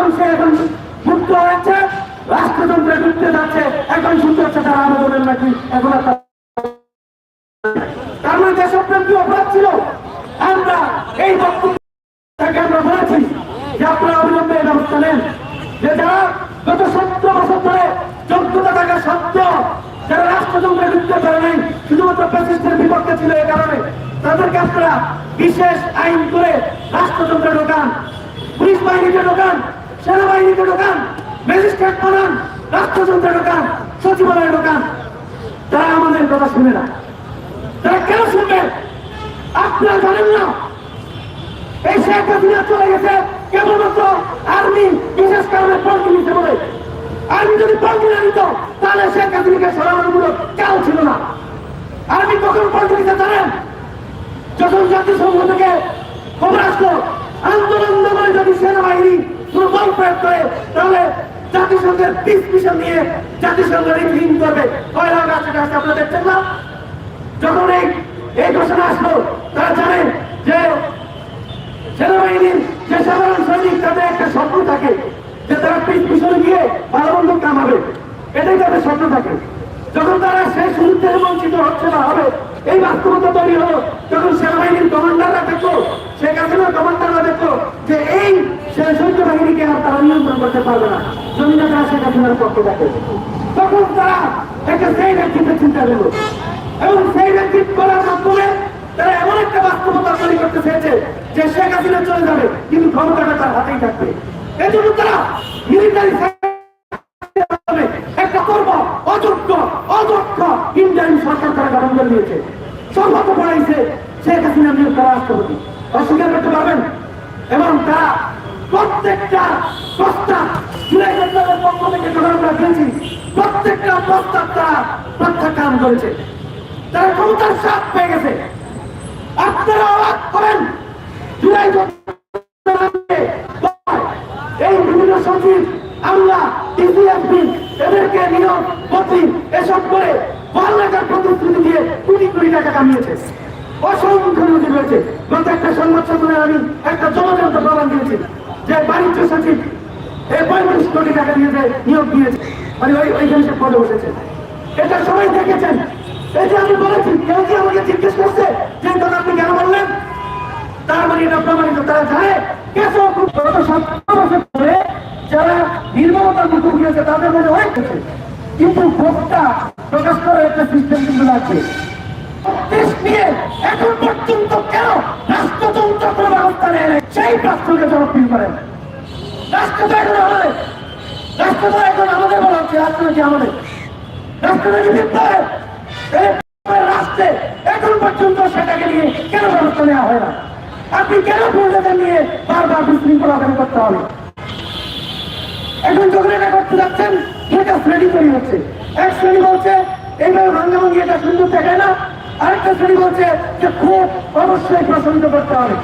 যখন এখন মুক্ত হয়েছে রাষ্ট্রযন্ত্রে ঢুকতে যাচ্ছে, এখন শুনতে হচ্ছে তারা আবেদনের নাকি এখন তার- মানে দেশপ্রেম কি অপরাধ ছিল? আমরা এই বক্তব্য আমরা বলেছি যে আপনারা অবিলম্বে এই ব্যবস্থা নেন। যে যারা গত সত্তর বছর ধরে যোগ্যতা থাকা সত্ত্বেও যারা রাষ্ট্রযন্ত্রে ঢুকতে পারে নাই, শুধুমাত্র প্যাসিস্টের বিপক্ষে ছিল এই কারণে, তাদেরকে আপনারা বিশেষ আইন করে রাষ্ট্রযন্ত্রে ঢোকান, পুলিশ বাহিনীতে ঢোকান সেনাবাহিনীতে ঢোকান ম্যাজিস্ট্রেট বানান রাষ্ট্রযন্ত্রে ঢোকান সচিবালয়ে ঢোকান তারা আমাদের কথা শুনে না। তারা কেন শুনবে? আপনারা জানেন না। এই শেখ হাসিনা চলে গেছে কেবলমাত্র আর্মি, বিশেষ কারণে পল্টি নিতে বলে। আর্মি যদি পল্টি না নিত, তাহলে শেখ হাসিনাকে সরানোর মূলক কেউ ছিল না। আর্মি কখন পল্টি নিতে জানেন? যখন জাতিসংঘ থেকে খবর আসলো, আন্দোলন দমনে যদি সেনাবাহিনী কোনো বল প্রয়োগ করে তাহলে জাতিসংঘের পিস মিশন নিয়ে জাতিসংঘের রিভিউ করবে। কয়লা গাছে গাছে আপনারা দেখছেন না যখন এই এই ঘোষণা আসলো, তারা জানেন যে সেনাবাহিনীর যে সাধারণ সৈনিক, তাদের একটা স্বপ্ন থাকে যে তারা পিস পিছনে গিয়ে ভালো মন্দ কামাবে। এটাই তাদের স্বপ্ন থাকে। যখন তারা সেই সুযোগ থেকে বঞ্চিত হচ্ছে না হবে, এই বাস্তবতা তৈরি হলো যখন সেনাবাহিনীর কমান্ডাররা দেখল শেখ হাসিনার কমান্ডাররা দেখল যে এই সে- সৈন্য বাহিনীকে আর তারা নিয়ন্ত্রণ করতে পারবে না। জমিনে তারা শেখ হাসিনার পক্ষে দেখে। তখন তারা একটা সেই ব্যক্তিত্বের চিন্তা দিল এবং সেই ব্যক্তিত্ব করার মাধ্যমে তারা এমন একটা বাস্তবতা তৈরি করতে চেয়েছে যে শেখ হাসিনা চলে যাবে, কিন্তু ক্ষমতাটা তার হাতেই থাকবে। তারা মিলিটারি একটা করব অযোগ্য ইন্ডিয়ান সরকার তারা গঠন করে দিয়েছে শেখ হাসিনা নিয়োগ করা রাষ্ট্রপতি। অস্বীকার করতে পারবেন? এবং তারা প্রত্যেকটা প্রস্তাব জুলাই সরকারের পক্ষ থেকে যখন আমরা দিয়েছি প্রত্যেকটা প্রস্তাব তারা প্রত্যাখ্যান করেছে। তারা ক্ষমতার সাপ পেয়ে গেছে। আপনারা অবাক করেন, জুলাই এই বিভিন্ন সচিব, আমরা টিসিএফপি এদেরকে নিয়োগ বদলি এসব করে বারো টাকার প্রতিশ্রুতি দিয়ে কোটি কোটি টাকা কামিয়েছে। অসংখ্য নদী রয়েছে। গত একটা সংবাদ সম্মেলনে আমি একটা জলযন্ত্র প্রমাণ দিয়েছি। যে বাণিজ্য সচিব এই পঁয়ত্রিশ কোটি টাকা দিয়ে যে নিয়োগ দিয়েছে মানে ওই ওইখানে সে পদে বসেছে। এটা সবাই দেখেছেন। এই যে আমি বলেছি, কেউ কি আমাকে জিজ্ঞেস করছে যে তখন আপনি কেন বললেন? তার মানে এটা প্রমাণিত। তারা জানে, কেসও খুব গত সত্তর বছর ধরে যারা নির্মমতার মুখোমুখি হয়েছে তাদের মধ্যে অনেক কিন্তু ভোটটা প্রকাশ করার একটা সিস্টেম কিন্তু লাগছে দেশ নিয়ে এখন পর্যন্ত কেন রাষ্ট্রযন্ত্র কোনো ব্যবস্থা নেয় নাই? সেই রাষ্ট্রকে জনপ্রিয় করেন রাষ্ট্র তো এখন আমাদের। রাষ্ট্র তো এখন আমাদের বলা হচ্ছে রাষ্ট্র কি আমাদের। রাষ্ট্র যদি বিপ্লবে রাষ্ট্রে এখন পর্যন্ত সেটাকে নিয়ে কেন ব্যবস্থা নেওয়া হয় না? আপনি কেন ভোটারদের নিয়ে বারবার বিশৃঙ্খলাকারী করতে হবে? এখন যখন এটা করতে যাচ্ছেন এটা শ্রেণি তৈরি হচ্ছে। এক শ্রেণি বলছে এইভাবে ভাঙ্গা ভাঙ্গি এটা না শ্রেণি বলছে যে খুব অবশ্যই প্রশমিত করতে হবে।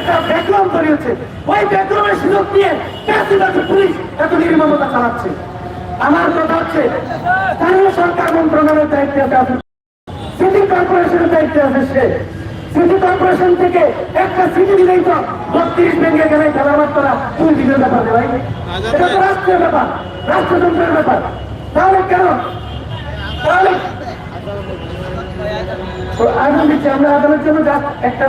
একটা থেকে একটা সিটি তো বত্রিশ ব্যাংকে গেলে খেলাবার তোরা দিনের ব্যাপার এটা তো রাষ্ট্রের ব্যাপার। রাষ্ট্রযন্ত্রের ব্যাপার। তাহলে কেন? তাহলে আমরা একটা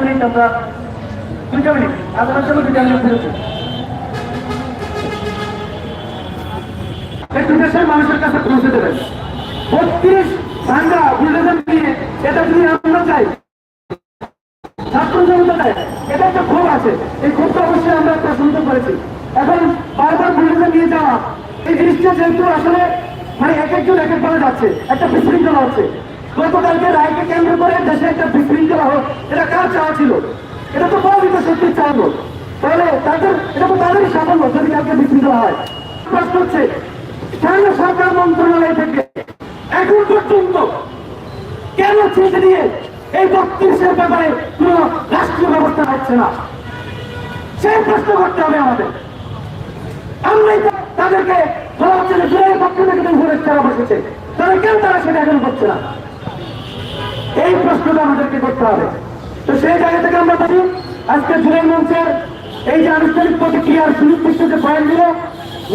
একটু মানুষের কাছে পৌঁছে নিয়ে এটা চাই চাই এটা একটা ক্ষোভ আছে। এই ক্ষোভটা অবশ্যই আমরা প্রশংস করেছি। এখন বারবার বুলডোজার নিয়ে যাওয়া এই জিনিসটা যেহেতু আসলে মানে এক একজন এক এক ভাবে যাচ্ছে, একটা বিশৃঙ্খলা হচ্ছে। গতকালকে রায়কে কেন্দ্র করে দেশে একটা বিশৃঙ্খলা হোক, এটা কার চাওয়া ছিল? এটা তো পরাজিত শক্তির চাইব তাহলে তাদের, এটা তো তাদেরই সাফল্য যদি কালকে বিশৃঙ্খলা হয়। প্রশ্ন হচ্ছে স্থানীয় সরকার মন্ত্রণালয় থেকে এখন পর্যন্ত কেন চিঠি দিয়ে এই বত্রিশের ব্যাপারে কোন রাষ্ট্রীয় ব্যবস্থা হচ্ছে না? সেই প্রশ্ন করতে হবে আমাদের। আমরাই তাদেরকে ঘুরে বসেছে তারা সেটা এখন করছে না। এই প্রশ্নটা আমাদেরকে করতে হবে। সেই জায়গা থেকে আমরা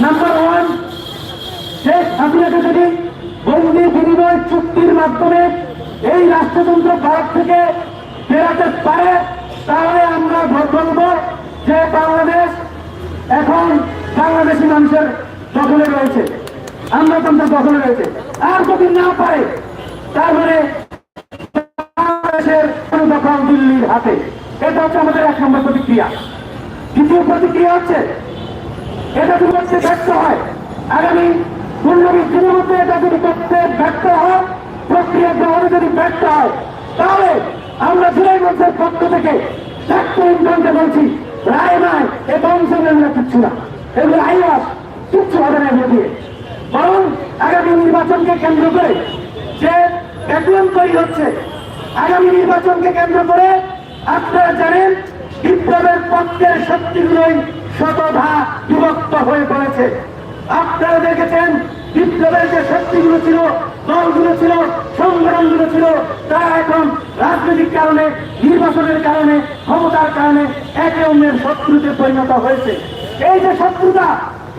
নাম্বার ওয়ান যদি চুক্তির মাধ্যমে এই রাষ্ট্রযন্ত্র ভারত থেকে ফেরাতে পারে, তাহলে আমরা বলব যে বাংলাদেশ এখন বাংলাদেশি মানুষের দখলে রয়েছে। আমরা তন্ত্র দখলে রয়েছে। আর যদি না পারে, তাহলে বাংলাদেশের দখল দিল্লির হাতে। এটা হচ্ছে আমাদের এক নম্বর প্রতিক্রিয়া। দ্বিতীয় প্রতিক্রিয়া হচ্ছে, এটা যদি করতে ব্যর্থ হয়, আগামী পনেরো দিনের এটা যদি করতে ব্যর্থ হয়, প্রক্রিয়া গ্রহণে যদি ব্যর্থ হয়, তাহলে আমরা জুলাই মঞ্চের পক্ষ থেকে ডাক্তার ইনকামকে বলছি রায় নয় এ বংশের কিচ্ছু না। এগুলো আইওয়াস, কিচ্ছু হবে না এগুলো দিয়ে। বরং আগামী নির্বাচনকে কেন্দ্র করে যে ব্যাকরণ তৈরি হচ্ছে, আগামী নির্বাচনকে কেন্দ্র করে আপনারা জানেন, বিপ্লবের পক্ষের শক্তিগুলোই শতধা বিভক্ত হয়ে পড়েছে। আপনারা দেখেছেন, বিপ্লবের যে শক্তিগুলো ছিল, দলগুলো ছিল সংগঠনগুলো ছিল, তারা এখন রাজনৈতিক কারণে, নির্বাচনের কারণে, ক্ষমতার কারণে একে অন্যের শত্রুতে পরিণত হয়েছে। এই যে শত্রুতা,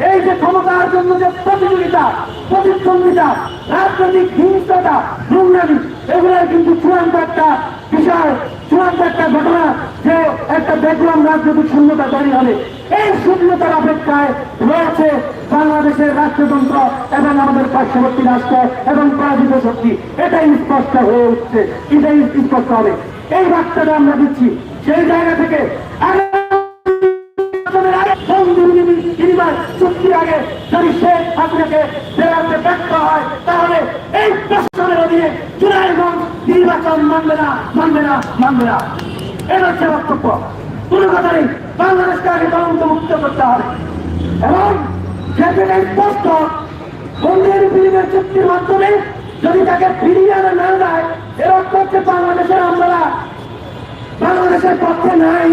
এই যে ক্ষমতার জন্য যে প্রতিযোগিতা, প্রতিদ্বন্দ্বিতা, রাজনৈতিক হিংসতা নোংরামি, এগুলোর কিন্তু চূড়ান্ত একটা বিষয়, চূড়ান্ত একটা ঘটনা যে একটা দেখলাম রাজনৈতিক শূন্যতা তৈরি হবে এই শূন্যতার অপেক্ষায় রয়েছে বাংলাদেশের রাষ্ট্রতন্ত্র এবং আমাদের পার্শ্ববর্তী রাষ্ট্র এবং পরাজিত শক্তি। এটাই স্পষ্ট হয়ে উঠছে। এটাই স্পষ্ট হবে। এই বার্তাটা আমরা দিচ্ছি সেই জায়গা থেকে। চুক্তির আগে বক্তব্য। কোনো কথা নেই। বাংলাদেশকে আগে তদন্ত মুক্ত করতে হবে। এবং সেটা স্পষ্ট বন্ধের বিনিময় চুক্তির মাধ্যমে যদি তাকে ফিরিয়ে আনা না যায়, এর অর্থ হচ্ছে বাংলাদেশের আমরা বাংলাদেশের পক্ষে নাই।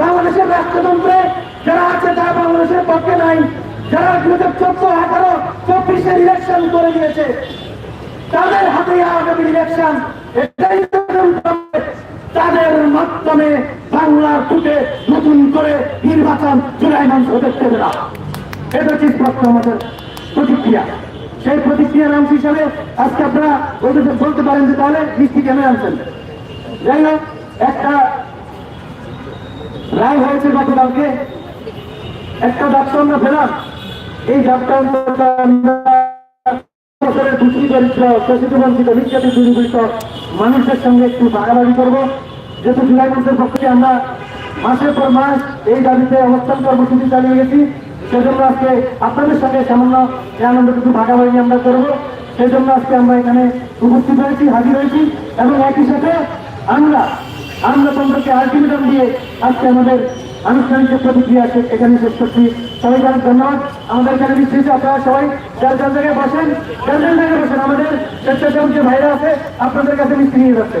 বাংলাদেশের রাষ্ট্রতন্ত্রে যারা আছে, তারা বাংলাদেশের পক্ষে নাই। যারা দু হাজার চোদ্দ, আঠারো চব্বিশের ইলেকশন করে দিয়েছে, তাদের হাতে আগামী ইলেকশন এটাই তাদের মাধ্যমে বাংলার ফুটে নতুন করে নির্বাচন জুলাই মাস হতে দেবে না এটা স্পষ্ট আমাদের প্রতিক্রিয়া সেই প্রতিক্রিয়ার অংশ হিসাবে আজকে আপনারা ওইটা বলতে পারেন যে তাহলে মিষ্টি কেন আনছেন যাই হোক একটা রায় হয়েছে গতকালকে একটা ডাক্তার আমরা পেলাম এই ডাক্তার বছরের দরিদ্র নির্যাতিত মানুষের সঙ্গে একটু ভাগাভাগি করব যেহেতু জুলাই মাসের পক্ষ থেকে আমরা মাসের পর মাস এই দাবিতে অবস্থান কর্মসূচি চালিয়ে গেছি, সেজন্য আজকে আপনাদের সঙ্গে সামান্য এই আনন্দটুকু ভাগাভাগি আমরা করব। সেই জন্য আজকে আমরা এখানে উপস্থিত হয়েছি, হাজির হয়েছি এবং একই সাথে আমরা তোমাদেরকে আলটিমেটাম দিয়ে আজকে আমাদের আনুষ্ঠানিক যে প্রতিক্রিয়া আছে, এখানে শেষ করছি। সবাইকে অনেক ধন্যবাদ। আমাদের এখানে বিস্তৃত আপনারা সবাই যার যার জায়গায় বসেন, যার যার জায়গায় বসেন, আমাদের স্বেচ্ছাসেবক যে ভাইরা আছে, আপনাদের কাছে মিষ্টি নিয়ে যাচ্ছে।